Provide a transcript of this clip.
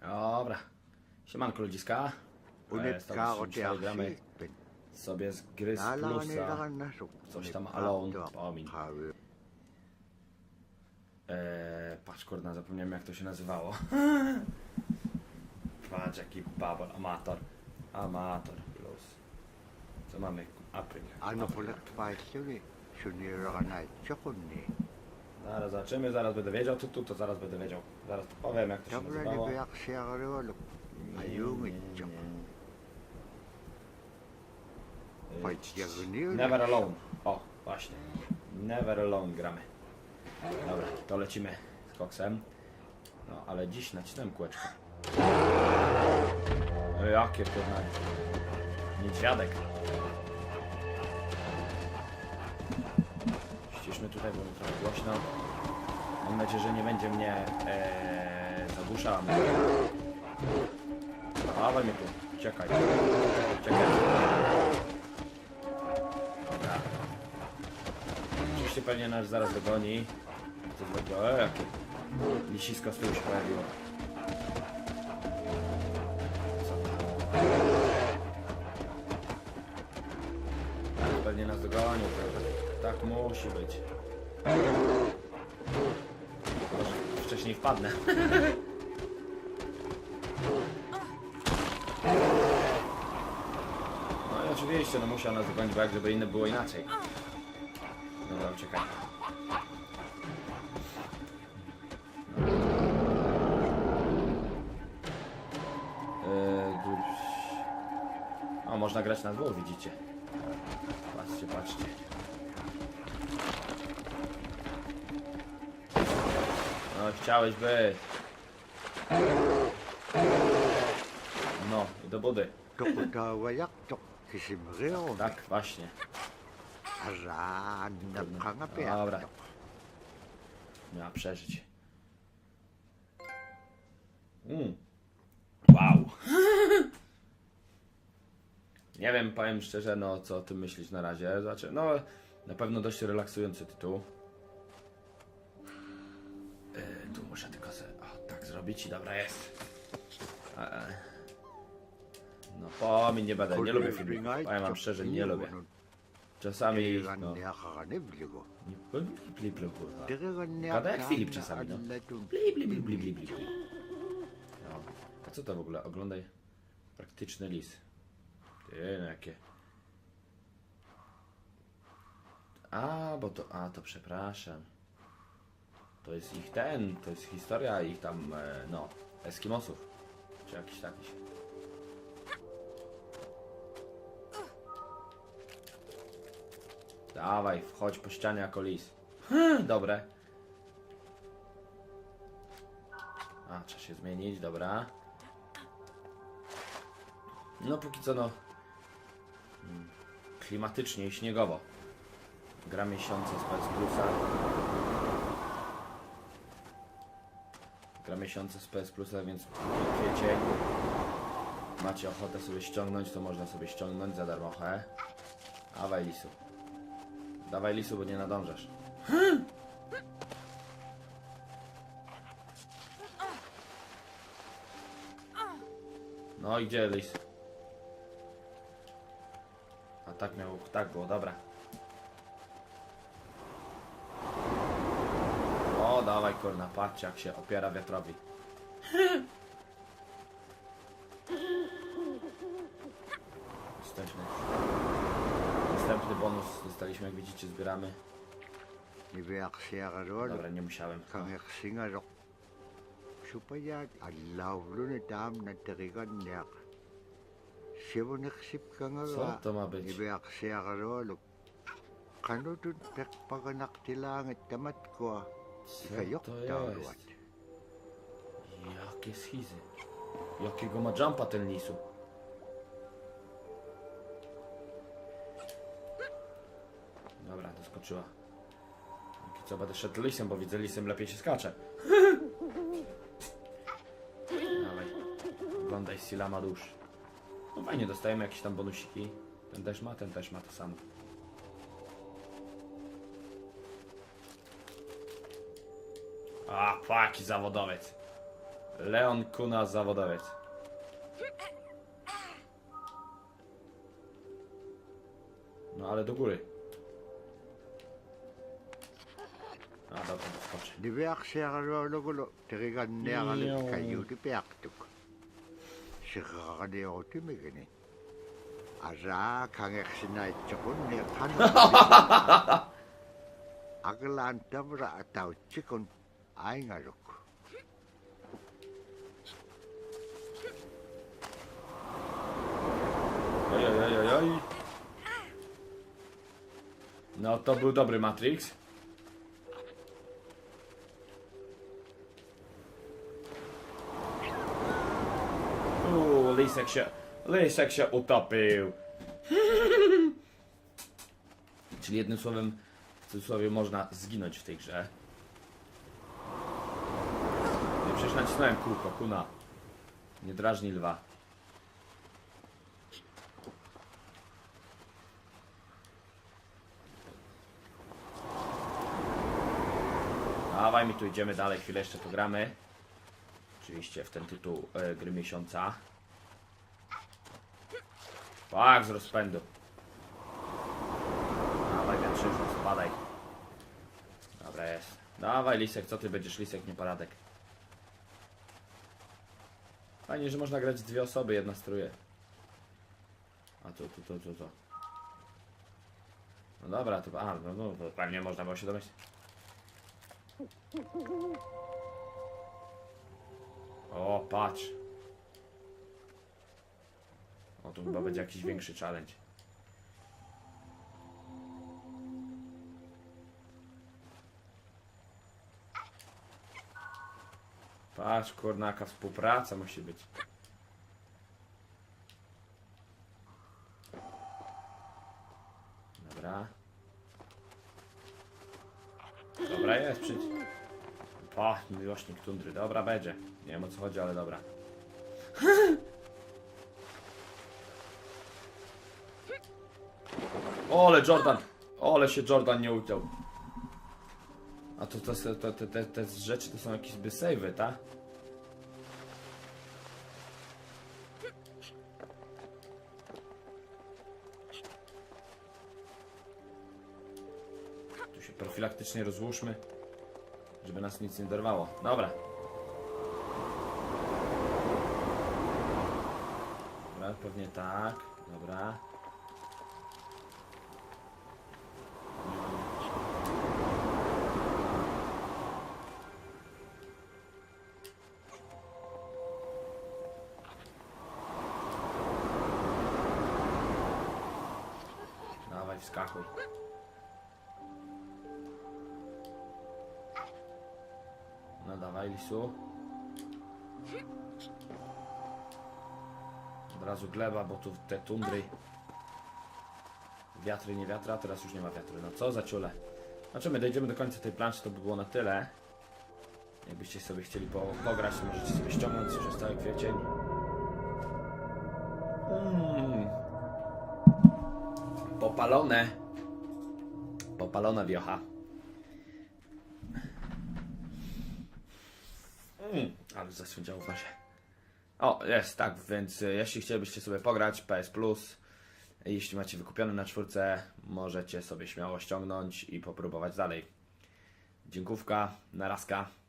Dobra. Siemanko ludziska. E, tobą Unikaro dzisiaj gramy sobie z gry z plusa. Coś tam Alone, pomin. Eee, patrz kurna, zapomniałem jak to się nazywało. Patrz jaki babol, amator. Amator plus. Co mamy? April. Ano na chokuni. Zaraz zobaczymy, zaraz będę wiedział, tu, tu, to zaraz będę wiedział. Zaraz to powiem jak to się ni nazywało. biak siyagarolo. Ayungi chok. Eee, Fight yaguni. Never Alone. O, właśnie. Never Alone gramy. Dobra, to lecimy z koksem. No, ale dziś nacisnąłem kółeczko. Jakie kurna. Niedźwiadek. Ściszmy tutaj, bo trochę głośno. Mam nadzieję, że nie będzie mnie e, zagłuszała. Dawaj mnie tu. Czekaj. Czekaj. Dobra. Oczywiście pewnie nas zaraz dogoni. To złego. E, jakie lisisko z tyłu się pojawiło. Co? Pewnie nas dogoni, to tak, musi być. Wcześniej wpadnę. No i oczywiście, no musiał nas dogonić, bo jak żeby inne było inaczej. Dobra, uciekaj. Eee, można grać na dwóch, widzicie. Patrzcie, patrzcie. Chciałeś być. No, i do budy. Tak, właśnie. Dobra. Miała przeżyć. Mm. Wow. Nie wiem, powiem szczerze, no co o tym myślisz na razie. Znaczy, no na pewno dość relaksujący tytuł. O, tak zrobić i dobra jest. E, e. No pomin nie będę, nie lubię filmów. Powiem wam szczerze, nie lubię. Czasami, no, nie kurwa. Gada jak Filip czasami, no. No. A co to w ogóle? Oglądaj. Praktyczny lis. Ty, no jakie. A, bo to, a to przepraszam. To jest ich ten, to jest historia ich tam, e, no, Eskimosów. Czy jakiś takiś. Dawaj, wchodź po ścianie jako lis. Hmm, dobre. A, trzeba się zmienić, dobra. No póki co no. mm, Klimatycznie i śniegowo. Gra miesiące z PS Gra miesiące z PS Plusa, więc jak wiecie, macie ochotę sobie ściągnąć, to można sobie ściągnąć za darmochę. Dawaj lisu. Dawaj lisu, bo nie nadążasz. No i gdzie lis? A tak miał, tak było, dobra. Kurna, patrzcie jak się opiera wiatrowi. Jesteśmy. Następny bonus dostaliśmy, jak widzicie, zbieramy. Dobra, nie musiałem. Kangak singarok. Supaya alawlo na tam na terigan niyak. Siya naksip ka nga Co to ma być? Tawad. jest? Jakie schizy. Jakiego ma jumpa ten lisu? Dobra, doskoczyła. Póki co będę szedł lisem, bo widzę lisem lepiej się skacze. Dawaj. Oglądaj Silama dusz. No fajnie, dostajemy jakieś tam bonusiki. Ten też ma, ten też ma to samo. A, paki zawodowiec. Leon Kuna zawodowiec. No ale do góry. A dobra, skoczy. Ni verseerluolugulo teriganneeralit Joo. kajuuti piartuk. Sirraneotimigini. Asa kangersinaitsiqun ni qanu. Aglaan tavra atautsikun aingaluk. Oj, oj, oj, oj, oj. No to był dobry Matrix. Uuu, Lisek się, Lisek się utopił. Czyli jednym słowem, w cudzysłowie można zginąć w tej grze. Nie, przecież nacisnąłem kółko, kuna. Nie drażni lwa. Dawaj mi tu idziemy dalej, chwilę jeszcze pogramy. Oczywiście w ten tytuł e, gry miesiąca. Tak, z rozpędu. Dawaj wiatrzyżu, spadaj. Dobra jest. Dawaj Lisek, co ty będziesz Lisek, nieporadek. Fajnie, że można grać dwie osoby, jedna struje. A tu, tu, tu, tu, tu. No dobra, to, a, no, no to pewnie można było się domyślić. O, patrz. O, tu chyba będzie jakiś większy challenge. Patrz, kurna, współpraca musi być. Dobra. Dobra jest, przyjdź. Pa, miłośnik tundry. Dobra, będzie. Nie wiem o co chodzi, ale dobra. Ole Jordan! Ole się Jordan nie uciął. A to, to, to, to te, te rzeczy to są jakieś by savey, tak? Się profilaktycznie rozłóżmy, żeby nas nic nie dorwało. Dobra. Dobra, pewnie tak. Dobra. Dawaj, wskakuj. Dawaj, lisu. Od razu gleba, bo tu te tundry. Wiatry, nie wiatra, teraz już nie ma wiatru. No co za ciule. Znaczy, my dojdziemy do końca tej planszy, to by było na tyle. Jakbyście sobie chcieli po, pograć, to możecie sobie ściągnąć już cały kwiecień. Mm. Popalone. Popalona wiocha. Mm, ale zasędziało w nosie. O, jest, tak, więc y, jeśli chcielibyście sobie pograć PS Plus, jeśli macie wykupione na czwórce, możecie sobie śmiało ściągnąć i popróbować dalej. Dziękówka, narazka.